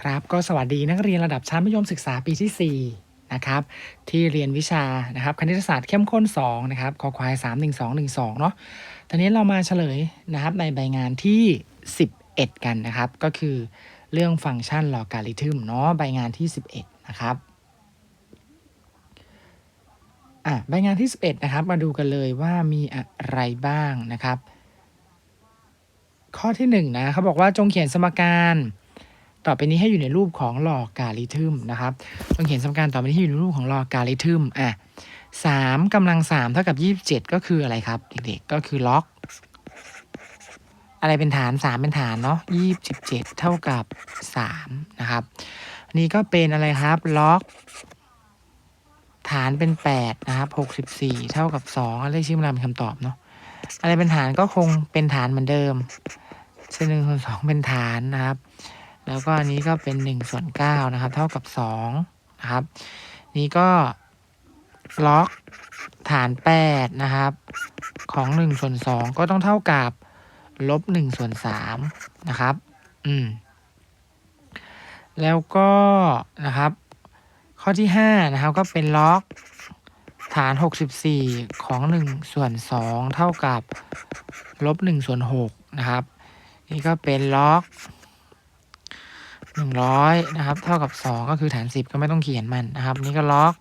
ครับก็สวัสดีนักเรียนระดับชั้นมัธยมศึกษาปีที่ 4 นะครับ ที่เรียนวิชานะครับคณิตศาสตร์เข้มข้น 2 นะครับคอควาย 31212 เนาะตอนนี้เรามาเฉลยนะครับในใบงานที่ 11 กันนะครับ ก็คือเรื่องฟังก์ชันลอการิทึมเนาะใบงานที่ 11 นะครับอะใบงานที่ 11 นะครับ มาดูกันเลยว่ามีอะไรบ้างนะครับ ข้อที่ 1 นะเขาบอกว่าจงเขียนสมการ ต่อไปนี้ให้อยู่ในรูปของลอการิทึมนะครับต้องเขียนสมการต่อไปนี้ให้อยู่ในรูปของลอการิทึมอะสามกำลังสามเท่ากับยี่สิบเจ็ดก็คืออะไรครับเด็กๆก็คือล็อก อะไรเป็นฐานสามเป็นฐานเนาะยี่สิบเจ็ดเท่ากับสามนะครับนนี้ก็เป็นอะไรครับล็อก ฐานเป็นแปดนะครับหกสิบสี่เท่ากับสองเลขชื่อมันเป็นคำตอบเนาะอะไรเป็นฐานก็คงเป็นฐานเหมือนเดิมเส้นหนึ่งส่วนสองเป็นฐานนะครับ แล้วก็อันนี้ก็เป็น1ส่วน9นะครับ เท่ากับ2นะครับ นี่ก็ล็อกฐาน8นะครับ ของ1ส่วน2ก็ต้องเท่ากับลบ1ส่วน3นะครับ อืม แล้วก็นะครับ ข้อที่5นะครับก็เป็นล็อกฐาน 64 ของ1ส่วน2เท่ากับลบ1ส่วน6นะครับ นี่ก็เป็นล็อก หนึ่งร้อยนะครับ เท่ากับสองก็คือฐานสิบก็ไม่ต้องเขียนมันนะครับ นี่ก็ล็อก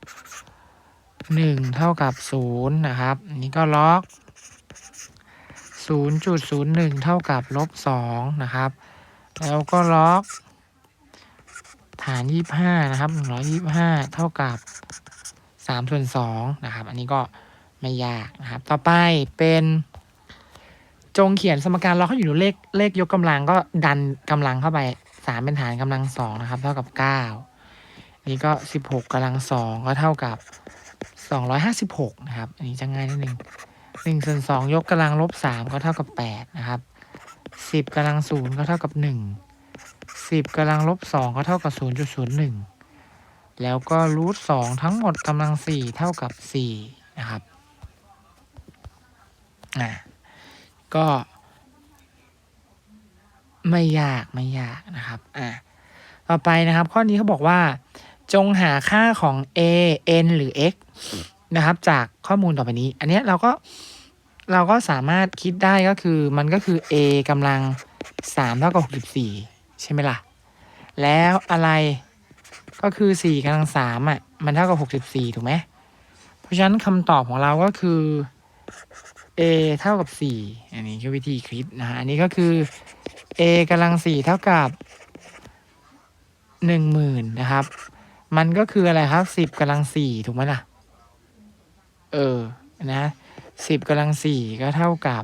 หนึ่งเท่ากับศูนย์นะครับนี่ก็ล็อกศูนย์จุดศูนย์หนึ่งเท่ากับลบสองนะครับ แล้วก็ล็อก ฐานยี่ห้านะครับหนึ่งร้อยยี่ห้าเท่ากับสามส่วนสองนะครับ อันนี้ก็ไม่ยากนะครับ ต่อไปเป็นจงเขียนสมการล็อกให้อยู่ในเลขเลขยกกำลังก็ดันกำลังเข้าไป สามเป็นฐานกำลังสองนะครับ เท่ากับเก้านี่ก็สิบหกกำลังสองก็เท่ากับสองร้อยห้าสิบหกนะครับ อันนี้จะง่ายนิดนึงหนึ่งส่วนสองยกกำลังลบสามก็เท่ากับแปดนะครับสิบกำลังศูนย์ก็เท่ากับหนึ่งสิบกำลังลบสองก็เท่ากับศูนย์จุดศูนย์หนึ่งแล้วก็รูทสองทั้งหมดกำลังสี่เท่ากับสี่นะครับอ่าก็ ไม่ยากไม่ยากนะครับอะต่อไปนะครับ ข้อนี้เขาบอกว่า จงหาค่าของ a n หรือ x นะครับ จากข้อมูลต่อไปนี้ อันนี้เราก็เราก็สามารถคิดได้ก็คือมันก็คือ a กำลังสามเท่ากับหกสิบสี่ใช่ไหมล่ะ แล้วอะไรก็คือสี่กำลังสามอะ มันเท่ากับหกสิบสี่ถูกไหม เพราะฉะนั้นคำตอบของเราก็คือ a เท่ากับสี่อันนี้คือวิธีคิดนะฮะ อันนี้ก็คือ a กำลังสี่เท่ากับหนึ่งหมื่นนะครับ มันก็คืออะไรครับสิบกำลังสี่ถูกไหมล่ะ เออ นะสิบกำลังสี่ก็เท่ากับ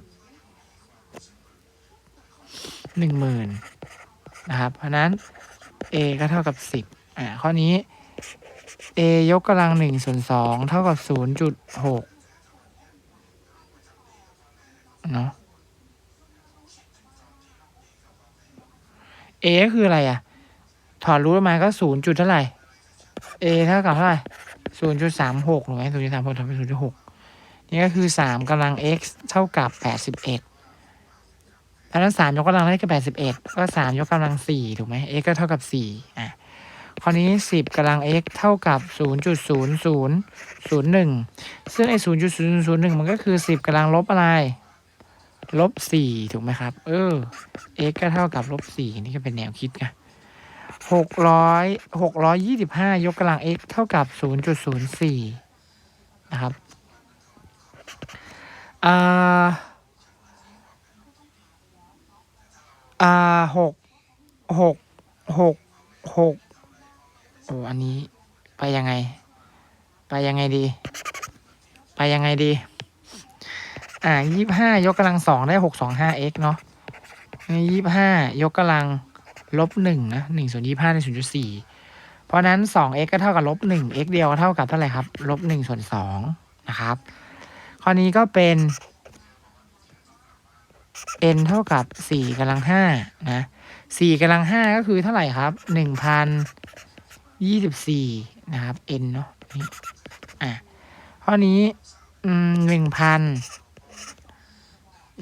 หนึ่งหมื่นนะครับ เพราะนั้น a ก็เท่ากับสิบอ่า ข้อนี้ a ยกกำลังหนึ่งส่วนสองเท่ากับศูนย์จุดหกเนาะ a ก็คืออะไรอะ ถอดรูทมาก็ศูนย์จุดเท่าไหร่ a เท่ากับเท่าไหร่ศูนย์จุดสามหกถูกไหมศูนย์จุดสามหกทำเป็นศูนย์จุดหกนี่ก็คือสามกำลัง x เท่ากับแปดสิบเอ็ดเพราะฉะนั้นสามยกกำลังได้ก็แปดสิบเอ็ดก็สามยกกำลังสี่ถูกไหม x ก็เท่ากับสี่อะข้อนี้สิบกำลัง x เท่ากับศูนย์จุดศูนย์ศูนย์ศูนย์หนึ่งซึ่งไอ้ศูนย์จุดศูนย์ศูนย์หนึ่งมันก็คือสิบกำลังลบอะไร ลบสี่ถูกไหมครับ เออ x ก็เท่ากับลบสี่นี่ก็เป็นแนวคิดไงหกร้อยหกร้อยยี่สิบห้ายกกำลัง x เท่ากับศูนย์จุดศูนย์สี่นะครับอ่าอ่าหกหกหกหกโอ้อันนี้ไปยังไง ไปยังไงดี ไปยังไงดี อ่ายี่ห้ายกกำลังสองได้หกสองห้าเอ็กเนาะยี่ห้ายกกำลังลบหนึ่งนะหนึ่งส่วนยี่ห้าในศูนย์จุดสี่เพราะนั้นสอง x ก็เท่ากับลบหนึ่งเอ็กเดียวเท่ากับเท่าไหร่ครับลบหนึ่งส่วนสองนะครับ ข้อนี้ก็เป็น n เท่ากับสี่กำลังห้านะสี่กำลังห้าก็คือเท่าไหร่ครับหนึ่งพันยี่สิบสี่นะครับ n เนาะอะข้อนี้หนึ่งพัน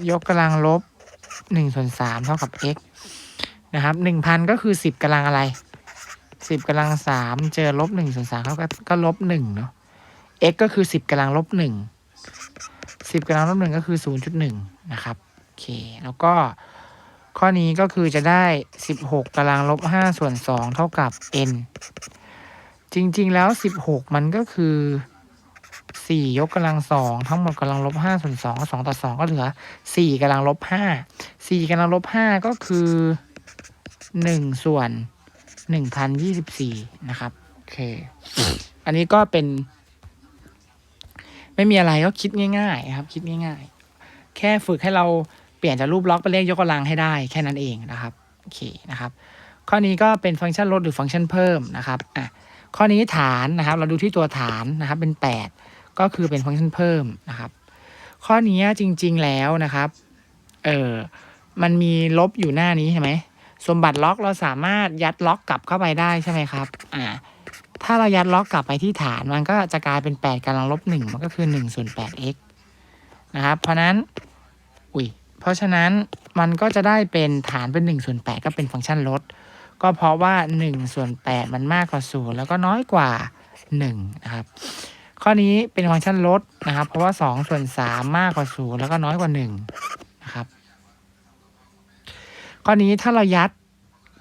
ยกกำลังลบหนึ่งส่วนสามเท่ากับ x นะครับหนึ่งพันก็คือสิบกำลังอะไรสิบกำลังสามเจอลบหนึ่งส่วนสามเขาก็ก็ลบหนึ่งเนาะ x ก็คือสิบกำลังลบหนึ่งสิบกำลังลบหนึ่งก็คือศูนย์จุดหนึ่งนะครับโอเคแล้วก็ข้อนี้ก็คือจะได้สิบหกกำลังลบห้าส่วนสองเท่ากับ n จริง ๆ แล้วสิบหกมันก็คือ สี่ยกกำลังสองทั้งหมดกำลังลบห้าส่วนสองสองต่อสองก็เหลือสี่กำลังลบห้าสี่กำลังลบห้าก็คือหนึ่งส่วนหนึ่งพันยี่สิบสี่นะครับโอเค อันนี้ก็เป็น ไม่มีอะไรก็คิดง่าย ๆ ครับ คิดง่าย ๆ แค่ฝึกให้เราเปลี่ยนจากรูปล็อกเป็นเลขยกกำลังให้ได้แค่นั้นเองนะครับโอเคนะครับ ข้อนี้ก็เป็นฟังก์ชันลดหรือฟังก์ชันเพิ่มนะครับอะข้อนี้ฐานนะครับ เราดูที่ตัวฐานนะครับ เป็น8 ก็คือเป็นฟังก์ชันเพิ่มนะครับ ข้อนี้จริงๆแล้วนะครับเออมันมีลบอยู่หน้านี้ใช่ไหมสมบัติล็อกเราสามารถยัดล็อกกลับเข้าไปได้ใช่ไหมครับอ่าถ้าเรายัดล็อกกลับไปที่ฐานมันก็จะกลายเป็น 8กำลังลบ1มันก็คือ1ส่วน 8x นะครับ เพราะนั้น อุ้ย เพราะฉะนั้นมันก็จะได้เป็นฐานเป็น1ส่วน8ก็เป็นฟังก์ชันลด ก็เพราะว่า1ส่วน8มันมากกว่า0แล้วก็น้อยกว่า1นะครับ ข้อนี้เป็นฟังก์ชันลดนะครับ เพราะว่า 2 ส่วน 3 มากกว่า 0 แล้วก็น้อยกว่า 1 นะครับ ข้อนี้ถ้าเรายัด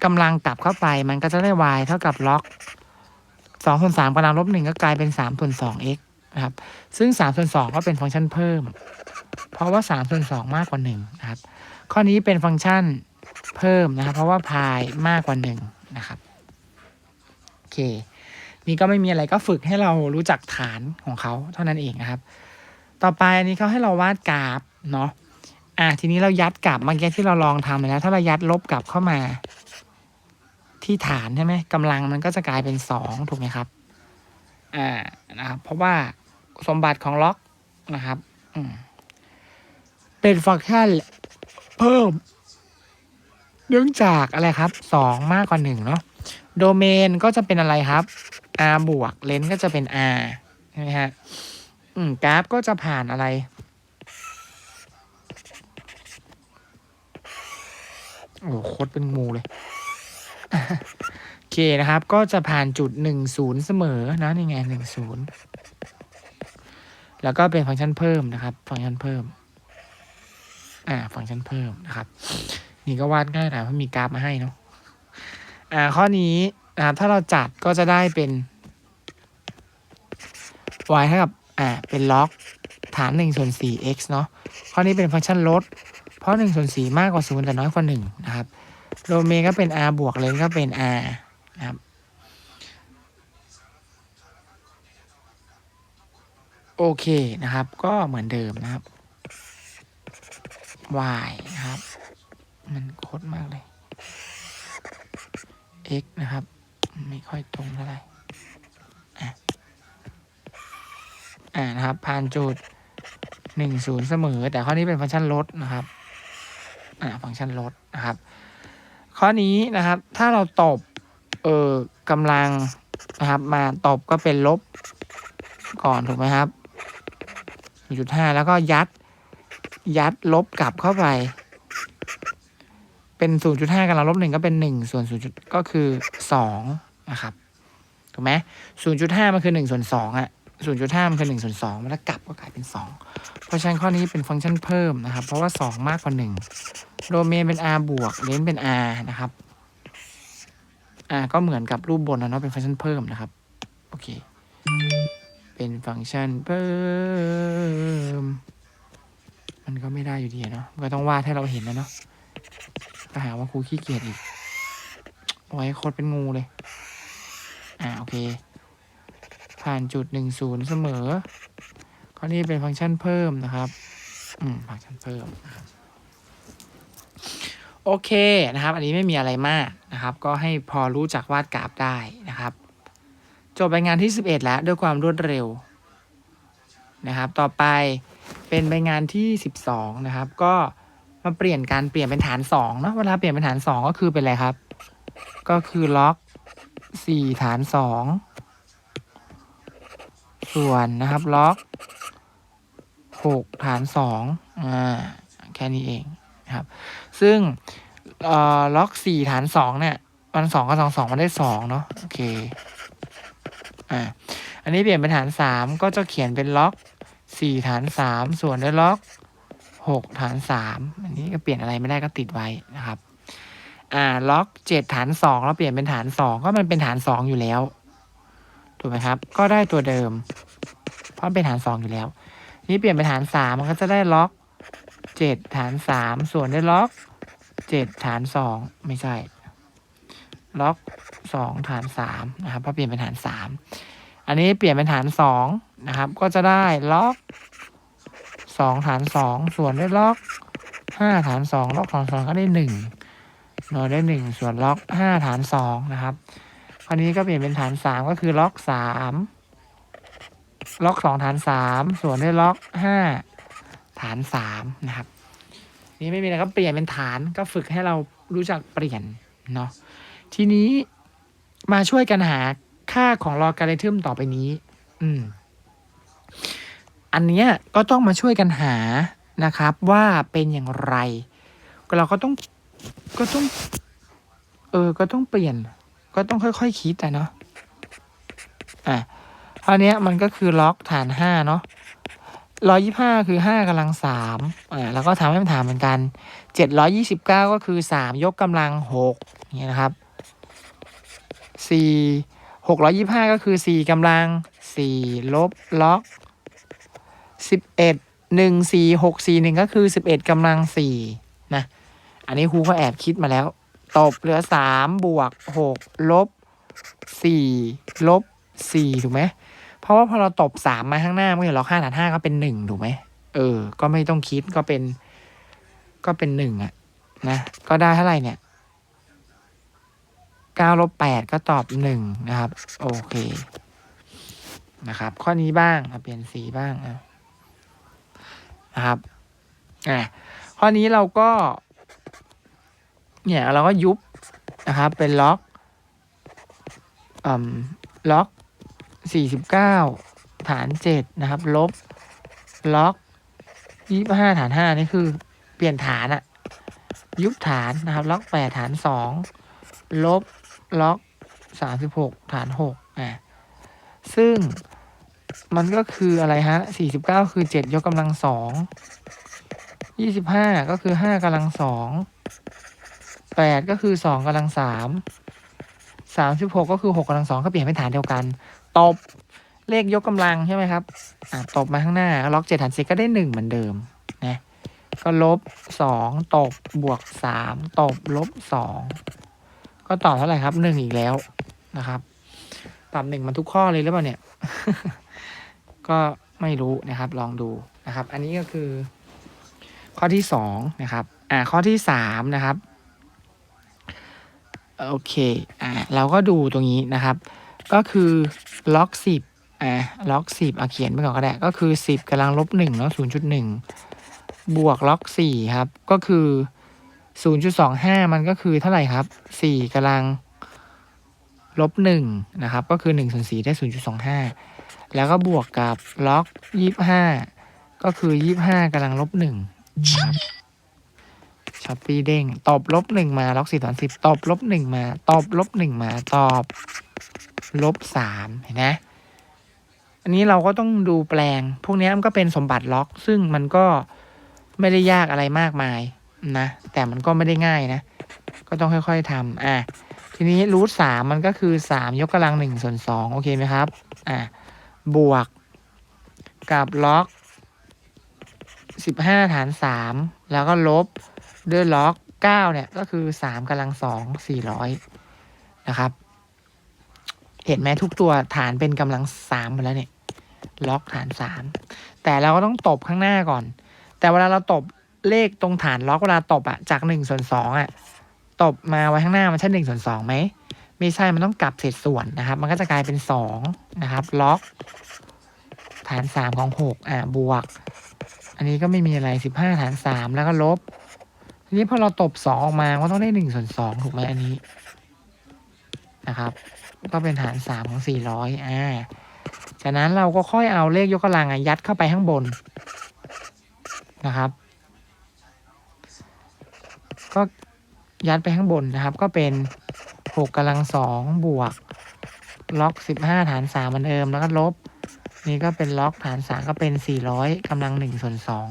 กำลังกลับเข้าไป มันก็จะได้ y เท่ากับล็อกสองส่วนสามกำลังลบหนึ่งก็กลายเป็นสามส่วนสอง x นะครับ ซึ่งสามส่วนสองก็เป็นฟังก์ชันเพิ่ม เพราะว่าสามส่วนสองมากกว่าหนึ่งนะครับ ข้อนี้เป็นฟังก์ชันเพิ่มนะครับ เพราะว่าพายมากกว่าหนึ่งนะครับโอเค นี่ก็ไม่มีอะไรก็ฝึกให้เรารู้จักฐานของเขาเท่านั้นเองนะครับ ต่อไปอันนี้เขาให้เราวาดกราฟเนาะอะทีนี้เรายัดกลับเมื่อกี้ที่เราลองทำไปแล้ว ถ้าเรายัดลบกลับเข้ามา ที่ฐานใช่ไหมกำลังมันก็จะกลายเป็นสองถูกไหมครับอ่านะครับเพราะว่าสมบัติของล็อกนะครับอืมเป็นฟังก์ชันเพิ่ม เนื่องจากอะไรครับสองมากกว่าหนึ่งเนาะ โดเมนก็จะเป็นอะไรครับ r บวกเลนก็จะเป็น r ใช่ไหมฮะอืมกราฟก็จะผ่านอะไร โอ้โหโคตรเป็นงูเลย โอเคนะครับ ก็จะผ่านจุดหนึ่งศูนย์เสมอนะนี่ไงหนึ่งศูนย์แล้วก็เป็นฟังก์ชันเพิ่มนะครับ ฟังก์ชันเพิ่ม อ่า ฟังก์ชันเพิ่มนะครับ นี่ก็วาดง่ายหน่อยเพราะมีกราฟมาให้เนาะ อ่าข้อนี้นะครับถ้าเราจัดก็จะได้เป็น y เท่ากับอ่าเป็นล็อกฐานหนึ่งส่วนสี่ x เนาะข้อนี้เป็นฟังก์ชันลด เพราะหนึ่งส่วนสี่มากกว่าศูนย์แต่น้อยกว่าหนึ่งนะครับโดเมนก็เป็น r บวกเลนก็เป็น r นะครับโอเคนะครับ ก็เหมือนเดิมนะครับ y นะครับ มันโคตรมากเลย x นะครับ ไม่ค่อยตรงเท่าไหร่อะอ่านะครับผ่านจุดหนึ่งศูนย์เสมอ แต่ข้อนี้เป็นฟังก์ชันลดนะครับอ่าฟังก์ชันลดนะครับ ข้อนี้นะครับถ้าเราตบเออกำลังนะครับมาตบก็เป็นลบก่อนถูกไหมครับจุดห้าแล้วก็ยัดยัดลบกลับเข้าไป เป็นศูนย์จุดห้ากำลังลบหนึ่งก็เป็นหนึ่งส่วนศูนย์จุดก็คือสองนะครับถูกไหมศูนย์จุดห้ามันคือหนึ่งส่วนสองอะศูนย์จุดห้ามันคือหนึ่งส่วนสองมันแล้วกลับก็กลายเป็นสองเพราะฉะนั้นข้อนี้เป็นฟังก์ชันเพิ่มนะครับ เพราะว่าสองมากกว่าหนึ่งโดเมนเป็น r บวกเลนเป็น r นะครับ r ก็เหมือนกับรูปบนนะเนาะเป็นฟังก์ชันเพิ่มนะครับโอเคเป็นฟังก์ชันเพิ่ม มันก็ไม่ได้อยู่ดีเนาะก็ต้องวาดให้เราเห็นนะเนาะ ก็หาว่าครูขี้เกียจอีกโอ้ยโคตรเป็นงูเลย อ่าโอเค ผ่านจุดหนึ่งศูนย์เสมอ ข้อนี้เป็นฟังก์ชันเพิ่มนะครับ อืม ฟังก์ชันเพิ่ม โอเคนะครับ อันนี้ไม่มีอะไรมากนะครับ ก็ให้พอรู้จักวาดกราฟได้นะครับ จบใบงานที่ 11 แล้วด้วยความรวดเร็วนะครับ ต่อไปเป็นใบงานที่ 12 นะครับ ก็ มาเปลี่ยนการเปลี่ยนเป็นฐาน2เนาะเวลาเปลี่ยนเป็นฐาน2ก็คือเป็นอะไรครับ ก็คือล็อก4ฐาน2ส่วนนะครับล็อก6ฐาน2อ่าแค่นี้เองนะครับ ซึ่งเอ่อล็อก4ฐาน2เนี่ยมันสองกับสองสองมันได้สองเนาะโอเคอ่าอันนี้เปลี่ยนเป็นฐานสามก็จะเขียนเป็นล็อกสี่ฐานสามส่วนด้วยล็อก หกฐานสามอันนี้ก็เปลี่ยนอะไรไม่ได้ก็ติดไว้นะครับ อ่าล็อกเจ็ดฐานสองแล้วเปลี่ยนเป็นฐานสองก็มันเป็นฐานสองอยู่แล้วถูกไหมครับ ก็ได้ตัวเดิม เพราะเป็นฐานสองอยู่แล้ว นี่เปลี่ยนเป็นฐานสามมันก็จะได้ล็อกเจ็ดฐานสามส่วนได้ล็อกเจ็ดฐานสองไม่ใช่ ล็อกสองฐานสามนะครับเพราะเปลี่ยนเป็นฐานสามอันนี้เปลี่ยนเป็นฐานสองนะครับ ก็จะได้ล็อก สองฐานสองส่วนด้วยล็อกห้าฐานสองล็อกฐานสองก็ได้หนึ่งนอได้หนึ่งส่วนล็อกห้าฐานสองนะครับคราวนี้ก็เปลี่ยนเป็นฐานสามก็คือล็อกสามล็อกสองฐานสามส่วนด้วยล็อกห้าฐานสามนะครับ นี่ไม่มีอะไรก็เปลี่ยนเป็นฐานก็ฝึกให้เรารู้จักเปลี่ยนเนาะทีนี้มาช่วยกันหาค่าของลอการิทึมต่อไปนี้ อืม อันเนี้ยก็ต้องมาช่วยกันหานะครับว่าเป็นอย่างไร เราก็ต้องก็ต้อง เออ ก็ต้องเปลี่ยน ก็ต้องค่อยๆคคิดอะเนาะอะคราวเนี้ยมันก็คือล็อกฐานห้าเนาะร้อยี่ห้าคือห้ากำลังสามอ่าแล้วก็ทำให้มันถามเหมือนกันเจ็ดร้อยี่สิบเก้าก็คือสามยกกำลังหกอย่างเงี้ยนะครับสี่หกร้อยี่ห้าก็คือสี่กำลังสี่ลบล็อก สิบเอ็ดหนึ่งสี่หกสี่หนึ่งก็คือสิบเอ็ดกำลังสี่นะ อันนี้ครูก็แอบคิดมาแล้ว ตบเหลือสามบวกหกลบสี่ลบสี่ถูกไหม เพราะว่าพอเราตบสามมาข้างหน้าเมื่อล็อกห้าฐานห้าก็เป็นหนึ่งถูกไหม เออ ก็ไม่ต้องคิดก็เป็น ก็เป็นหนึ่งอะนะ ก็ได้เท่าไหร่เนี่ยเก้าลบแปดก็ตอบหนึ่งนะครับ โอเคนะครับ ข้อนี้บ้างเปลี่ยนสีบ้างอะ นะครับอะข้อนี้เราก็ เนี่ยเราก็ยุบนะครับ เป็นล็อกอล็อกสี่สิบเก้าฐานเจ็ดนะครับ ลบ ล็อกยี่ห้าฐานห้านี่คือ เปลี่ยนฐานอะยุบฐานนะครับ ล็อกแปดฐานสองลบล็อกสามสิบหกฐานหกอะซึ่ง มันก็คืออะไรฮะสี่สิบเก้าคือเจ็ดยกกำลังสองยี่สิบห้าก็คือห้ากำลังสองแปดก็คือสองกำลังสามสามสิบหกก็คือหกกำลังสองก็เปลี่ยนเป็นฐานเดียวกัน ตบเลขยกกำลังใช่ไหมครับอะตบมาข้างหน้าล็อกเจ็ดฐานสิบก็ได้หนึ่งเหมือนเดิมนะก็ลบสองตบบวกสามตบลบสองก็ตอบเท่าไหร่ครับหนึ่งอีกแล้วนะครับตอบหนึ่งมันทุกข้อเลยหรือเปล่าเนี่ย ก็ไม่รู้นะครับลองดูนะครับ อันนี้ก็คือ ข้อที่สองนะครับอ่าข้อที่สามนะครับโอเคอ่าเราก็ดูตรงนี้นะครับ ก็คือล็อกสิบอ่าล็อกสิบเอาเขียนไปก่อนก็ได้ก็คือสิบกำลังลบหนึ่งเนาะศูนย์จุดหนึ่งบวกล็อกสี่ครับ ก็คือศูนย์จุดสองห้ามันก็คือเท่าไหร่ครับสี่กำลังลบหนึ่งนะครับ ก็คือหนึ่งส่วนสี่ได้ศูนย์จุดสองห้า แล้วก็บวกกับล็อกยี่ห้าก็คือยี่ห้ากำลังลบหนึ่งครับช้อปปี้เด้งตอบลบหนึ่งมาล็อกสี่ตอนสิบตอบลบหนึ่งมาตอบลบหนึ่งมาตอบลบสามเห็นไหมอันนี้เราก็ต้องดูแปลง พวกนี้มันก็เป็นสมบัติล็อก ซึ่งมันก็ไม่ได้ยากอะไรมากมายนะ แต่มันก็ไม่ได้ง่ายนะ ก็ต้องค่อยๆทำอะทีนี้รูทสามมันก็คือสามยกกำลังหนึ่งส่วนสองโอเคไหมครับ อะ บวก กับล็อกสิบห้าฐานสามแล้วก็ลบด้วยล็อกเก้าเนี่ย ก็คือสามกำลังสองสี่ร้อยนะครับ เห็นไหมทุกตัวฐานเป็นกำลังสามหมดแล้วเนี่ย ล็อกฐานสามแต่เราก็ต้องตบข้างหน้าก่อน แต่เวลาเราตบเลขตรงฐานล็อกเวลาตบอะจากหนึ่งส่วนสองอะตบมาไว้ข้างหน้ามันใช่หนึ่งส่วนสองไหม ไม่ใช่มันต้องกลับเศษส่วนนะครับ มันก็จะกลายเป็นสองนะครับล็อกฐานสามของหกอ่าบวก อันนี้ก็ไม่มีอะไรสิบห้าฐานสามแล้วก็ลบทีนี้พอเราตบสองออกมาก็ต้องได้หนึ่งส่วนสองถูกไหมอันนี้นะครับ ก็เป็นฐานสามของสี่ร้อยอ่าจากนั้นเราก็ค่อยเอาเลขยกกำลังอะยัดเข้าไปข้างบนนะครับ ก็ยัดไปข้างบนนะครับ ก็เป็น หกกำลังสองบวก ล็อกสิบห้าฐานสามเหมือนเดิมแล้วก็ลบ นี่ก็เป็นล็อกฐานสามก็เป็นสี่ร้อยกำลังหนึ่งส่วนสอง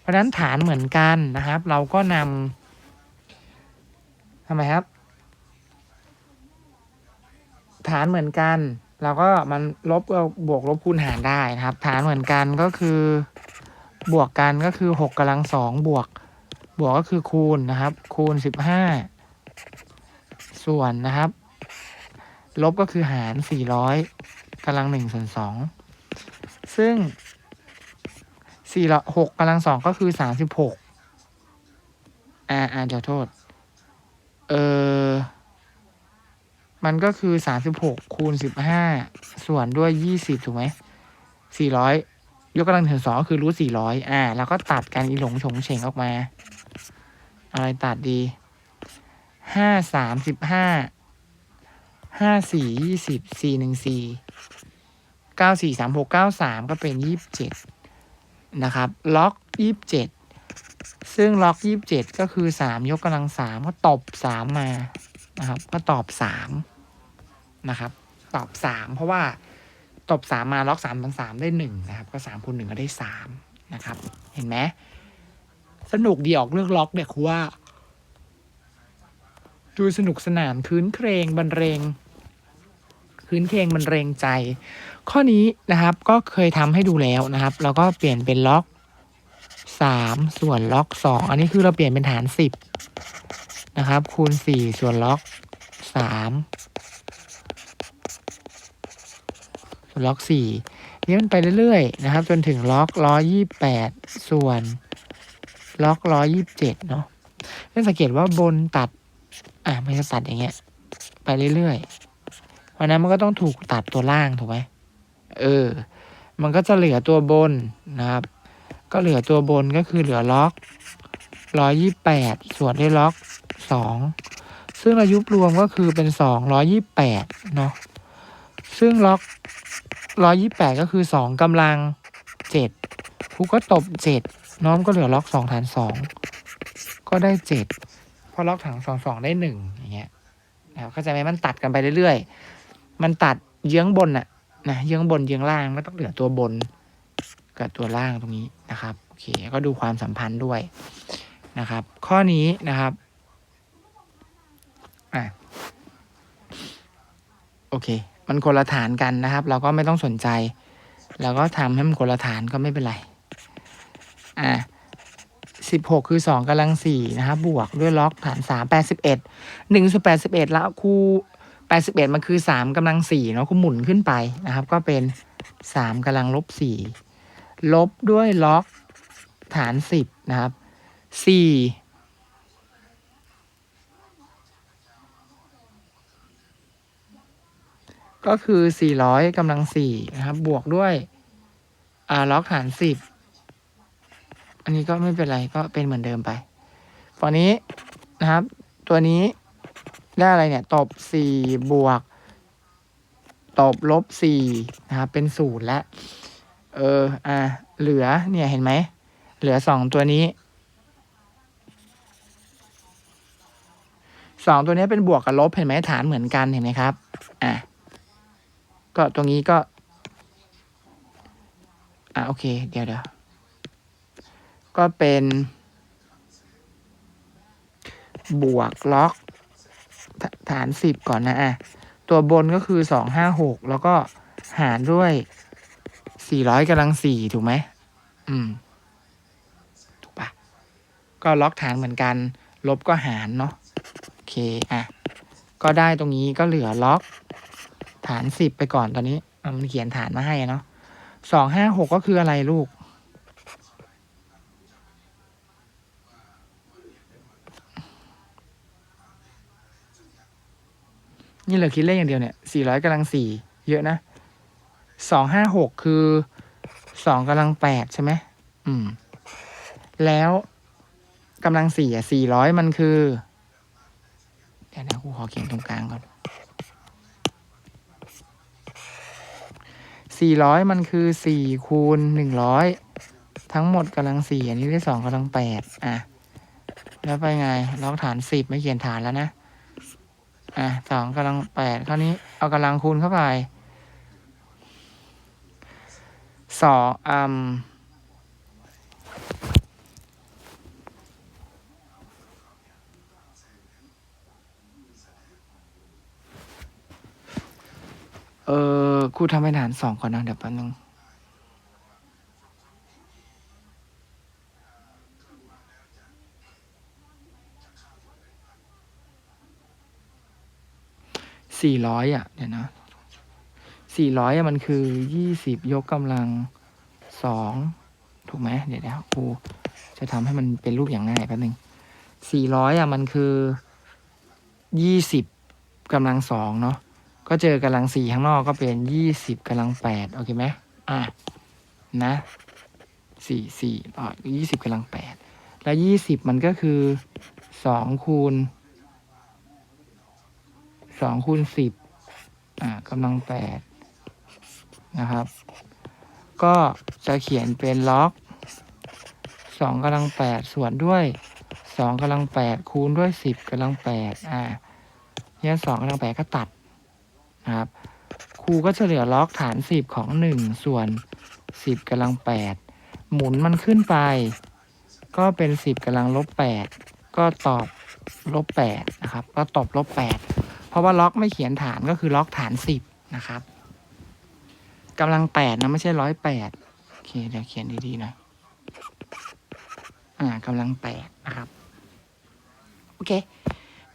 เพราะนั้นฐานเหมือนกันนะครับ เราก็นำทำไมครับ ฐานเหมือนกัน เราก็มันลบบวกลบคูณหารได้นะครับ ฐานเหมือนกันก็คือบวกกันก็คือหกกำลังสองบวก บวกก็คือคูณนะครับ คูณสิบห้า ส่วนนะครับ ลบก็คือหารสี่ร้อยกำลังหนึ่งส่วนสองซึ่งสี่ละหกกำลังสองก็คือสามสิบหกอ่าอ่าเดี๋ยวโทษ เออมันก็คือสามสิบหกคูณสิบห้าส่วนด้วยยี่สิบถูกไหมสี่ร้อยยกกำลังถึงสองก็คือรูทสี่ร้อยอ่า แล้วก็ตัดกันอีหลง ฉงเฉงออกมา อะไรตัดดี ห้าสามสิบห้าห้าสี่ยี่สิบสี่หนึ่งสี่เก้าสี่สามหกเก้าสามก็เป็นยี่สิบเจ็ดนะครับ ล็อกยี่สิบเจ็ดซึ่งล็อกยี่สิบเจ็ดก็คือสามยกกำลังสามก็ตบสามมานะครับ ก็ตอบสามนะครับ ตอบสามเพราะว่าตบสามมาล็อกสามบวกสามได้หนึ่งนะครับ ก็สามคูณหนึ่งก็ได้สามนะครับ เห็นไหมสนุกดีออกเลือกล็อกเนี่ยครูว่า ดูสนุกสนานคืนเครงบรรเลงคืนเครงบรรเลงใจ ข้อนี้นะครับก็เคยทำให้ดูแล้วนะครับ แล้วก็เปลี่ยนเป็นล็อกสามส่วนล็อกสองอันนี้คือเราเปลี่ยนเป็นฐานสิบนะครับ คูณสี่ส่วนล็อกสามส่วนล็อกสี่นี่มันไปเรื่อยๆ นะครับ จนถึงล็อกร้อยี่แปดส่วนล็อกร้อยี่เจ็ดเนาะให้สังเกตว่าบนตัด อะมันจะตัดอย่างเงี้ย ไปเรื่อยๆ เพราะนั้นมันก็ต้องถูกตัดตัวล่างถูกไหมเออ มันก็จะเหลือตัวบนนะครับ ก็เหลือตัวบนก็คือเหลือล็อกร้อยยี่แปดส่วนด้วยล็อกสองซึ่งอายุรวมก็คือเป็นสองร้อยี่แปดเนาะซึ่งล็อกร้อยี่แปดก็คือสองกำลังเจ็ดครูก็ตบเจ็ดน้อมก็เหลือล็อกสองฐานสองก็ได้เจ็ด พอล็อกถังสองสองได้หนึ่งอย่างเงี้ยนะครับเข้าใจไหมมันตัดกันไปเรื่อยๆ มันตัดเยื้องบนอะนะเยื้องบนเยื้องล่างก็ต้องเหลือตัวบนกับตัวล่างตรงนี้นะครับโอเคก็ดูความสัมพันธ์ด้วยนะครับ ข้อนี้นะครับอะโอเค มันคนละฐานกันนะครับ เราก็ไม่ต้องสนใจเราก็ทำให้มันคนละฐานก็ไม่เป็นไรอะ สิบหกคือสองกำลังสี่นะครับบวกด้วยล็อกฐานสามแปดสิบเอ็ดหนึ่งส่วนแปดสิบเอ็ดแล้วครูแปดสิบเอ็ดมันคือสามกำลังสี่เนาะคูหมุนขึ้นไปนะครับ ก็เป็นสามกำลังลบสี่ลบด้วยล็อกฐานสิบนะครับสี่ก็คือสี่ร้อยกำลังสี่นะครับ บวกด้วย อ่า ล็อกฐานสิบ อันนี้ก็ไม่เป็นไรก็เป็นเหมือนเดิมไปฝั่งนี้นะครับ ตัวนี้ได้อะไรเนี่ย ตบสี่บวก ตบลบสี่นะครับ เป็นศูนย์แล้วเออ อะ เหลือเนี่ยเห็นไหม เหลือสองตัวนี้ สองตัวนี้เป็นบวกกับลบเห็นไหมฐานเหมือนกันเห็นไหมครับ อะ ก็ตรงนี้ก็ อะ โอเค เดี๋ยวเดี๋ยว ก็เป็น บวกล็อกฐานสิบก่อนนะอะตัวบนก็คือสองห้าหกแล้วก็หารด้วยสี่ร้อยกำลังสี่ถูกไหมอืม ถูกปะก็ล็อกฐานเหมือนกัน ลบก็หารเนาะโอเคอะก็ได้ตรงนี้ก็เหลือล็อกฐานสิบไปก่อนตอนนี้มันเขียนฐานมาให้เนาะสองห้าหกก็คืออะไรลูก นี่เหลือคิดเลขอย่างเดียวเนี่ยสี่ร้อยกำลังสี่เยอะนะสองห้าหกคือสองกำลังแปดใช่ไหมอืม แล้วกำลังสี่อะสี่ร้อยมันคือ เดี๋ยวนะครูขอเขียนตรงกลางก่อนสี่ร้อยมันคือสี่คูณหนึ่งร้อยทั้งหมดกำลังสี่อันนี้ได้สองกำลังแปดอะ แล้วไปไงล็อกฐานสิบไม่เขียนฐานแล้วนะ อะสองกำลังแปดคราวนี้เอากำลังคูณเข้าไปสองอืมเออครูทำเป็นฐานสองก่อนนะเดี๋ยวแป๊บนึง สี่ร้อยอะ เดี๋ยวนะสี่ร้อยอะมันคือยี่สิบยกกำลังสองถูกไหมเดี๋ยวนะครูจะทำให้มันเป็นรูปอย่างง่ายแป๊บนึงสี่ร้อยอะมันคือยี่สิบกำลังสองเนาะก็เจอกำลังสี่ข้างนอกก็เป็นยี่สิบกำลังแปดโอเคไหมอะนะสี่สี่ต่อยี่สิบกำลังแปดแล้วยี่สิบมันก็คือสองคูณ สองคูณสิบอ่ากำลังแปดนะครับ ก็จะเขียนเป็นล็อกสองกำลังแปดส่วนด้วยสองกำลังแปดคูณด้วยสิบกำลังแปดอ่าเนี่ยสองกำลังแปดก็ตัดนะครับครูก็จะเหลือล็อกฐานสิบของหนึ่งส่วนสิบกำลังแปดหมุนมันขึ้นไป ก็เป็นสิบกำลังลบแปดก็ตอบลบแปดนะครับ ก็ตอบลบแปด เพราะว่าล็อกไม่เขียนฐานก็คือล็อกฐานสิบนะครับกำลังแปดนะไม่ใช่ร้อยแปดโอเคเดี๋ยวเขียนดีๆหน่อยอ่ากำลังแปดนะครับโอเค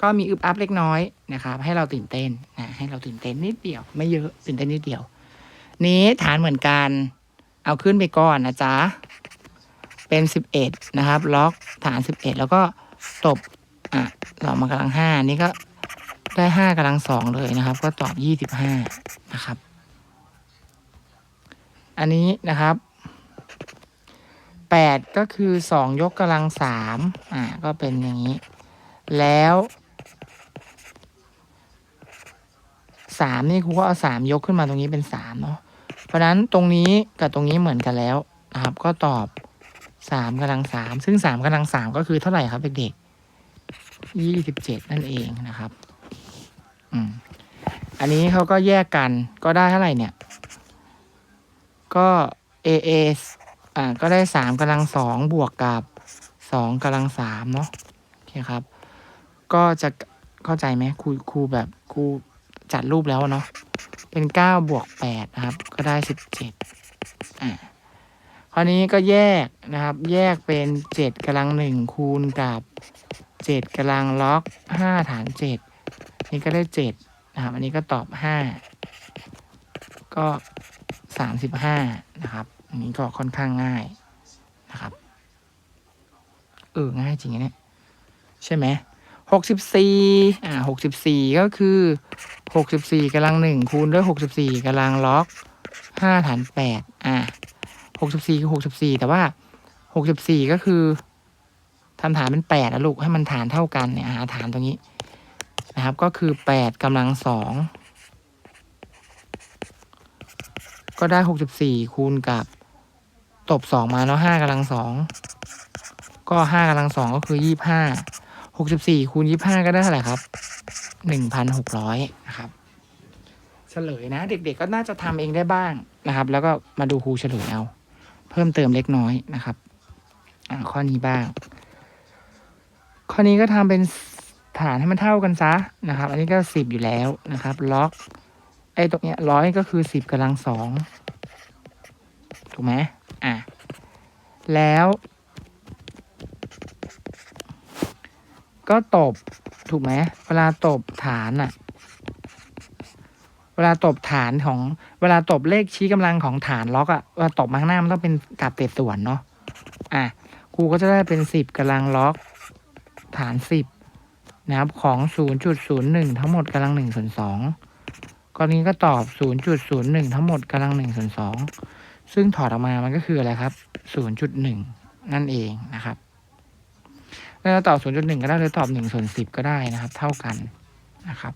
ก็มีอึบอัพเล็กน้อยนะครับ ให้เราตื่นเต้นนะให้เราตื่นเต้นนิดเดียว ไม่เยอะตื่นเต้นนิดเดียว นี้ฐานเหมือนกัน เอาขึ้นไปก่อนนะจ๊ะเป็นสิบเอ็ดนะครับ ล็อกฐานสิบเอ็ดแล้วก็ตบอะเรามากำลังห้านี่ก็ ได้ห้ากำลังสองเลยนะครับ ก็ตอบยี่สิบห้านะครับ อันนี้นะครับแปดก็คือสองยกกำลังสามอ่าก็เป็นอย่างนี้ แล้วสามนี่ครูก็เอาสามยกขึ้นมาตรงนี้เป็นสามเนาะเพราะนั้นตรงนี้กับตรงนี้เหมือนกันแล้วนะครับ ก็ตอบสามกำลังสามซึ่งสามกำลังสามก็คือเท่าไหร่ครับเด็กๆยี่สิบเจ็ดนั่นเองนะครับ อืม อันนี้เขาก็แยกกันก็ได้เท่าไหร่เนี่ย ก็ a a อ่า ก็ได้สามกำลังสองบวกกับสองกำลังสามเนาะโอเคครับ ก็จะเข้าใจไหมครูครูแบบครูจัดรูปแล้วเนาะเป็นเก้าบวกแปดนะครับ ก็ได้สิบเจ็ดอ่าคราวนี้ก็แยกนะครับ แยกเป็นเจ็ดกำลังหนึ่งคูณกับเจ็ดกำลังล็อกห้าฐานเจ็ด นี่ก็ได้เจ็ดนะครับ อันนี้ก็ตอบห้าก็สามสิบห้านะครับ อันนี้ก็ค่อนข้างง่ายนะครับ เออ ง่ายจริงเนี่ยใช่ไหมหกสิบสี่อ่าหกสิบสี่ก็คือหกสิบสี่กำลังหนึ่งคูณด้วยหกสิบสี่กำลังล็อกห้าฐานแปดอ่าหกสิบสี่คือหกสิบสี่แต่ว่าหกสิบสี่ก็คือทำฐานเป็นแปดนะลูกให้มันฐานเท่ากันเนี่ยหาฐานตรงนี้ นะครับ ก็คือแปดกำลังสองก็ได้หกสิบสี่คูณกับตบสองมาแล้วห้ากำลังสองก็ห้ากำลังสองก็คือยี่ห้าหกสิบสี่คูณยี่ห้าก็ได้เท่าไหร่ครับหนึ่งพันหกร้อยนะครับเฉลยนะ เด็กๆก็น่าจะทำเองได้บ้างนะครับ แล้วก็มาดูครูเฉลยเอา เพิ่มเติมเล็กน้อยนะครับ อ่าข้อนี้บ้าง ข้อนี้ก็ทำเป็น ฐานให้มันเท่ากันซะนะครับ อันนี้ก็สิบอยู่แล้วนะครับ ล็อกไอ้ตรงเนี้ยร้อยก็คือสิบกำลังสองถูกไหมอะ แล้ว ก็ตบ ถูกไหม เวลาตบฐานอะเวลาตบฐานของ เวลาตบเลขชี้กำลังของฐานล็อกอะเวลาตบมาข้างหน้ามันต้องเป็นกลับเศษส่วนเนาะ อะ ครูก็จะได้เป็นสิบกำลังล็อก ฐานสิบ นะครับของ 0.01 ทั้งหมดกำลัง1ส่วน2กรณีก็ตอบ 0.01 ทั้งหมดกำลัง1ส่วน2ซึ่งถอดออกมามันก็คืออะไรครับ 0.1 นั่นเองนะครับแล้วเราตอบ 0.1 ก็ได้หรือตอบ1ส่วน10 ก็ได้นะครับ เท่ากันนะครับ